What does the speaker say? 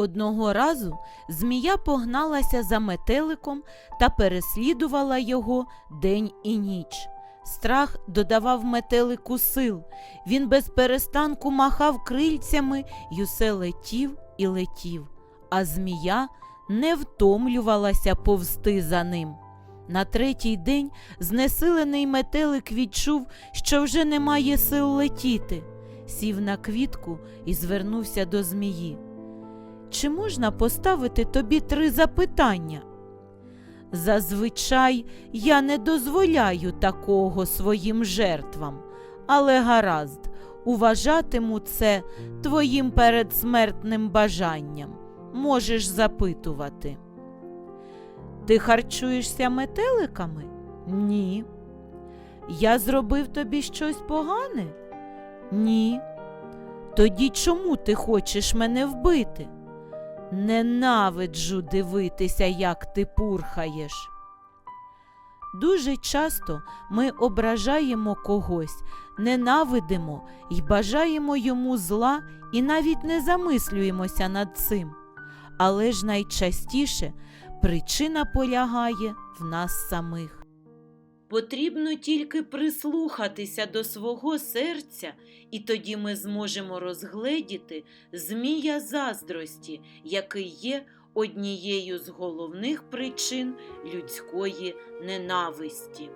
Одного разу змія погналася за метеликом та переслідувала його день і ніч. Страх додавав метелику сил. Він без перестанку махав крильцями й усе летів і летів, а змія не втомлювалася повсти за ним. На третій день знесилений метелик відчув, що вже немає сил летіти. Сів на квітку і звернувся до змії. Чи можна поставити тобі три запитання? Зазвичай я не дозволяю такого своїм жертвам, але гаразд, уважатиму це твоїм передсмертним бажанням. Можеш запитувати. Ти харчуєшся метеликами? Ні. Я зробив тобі щось погане? Ні. Тоді чому ти хочеш мене вбити? Ненавиджу дивитися, як ти пурхаєш. Дуже часто ми ображаємо когось, ненавидимо і бажаємо йому зла і навіть не замислюємося над цим. Але ж найчастіше причина полягає в нас самих. Потрібно тільки прислухатися до свого серця, і тоді ми зможемо розгледіти змія заздрості, який є однією з головних причин людської ненависті.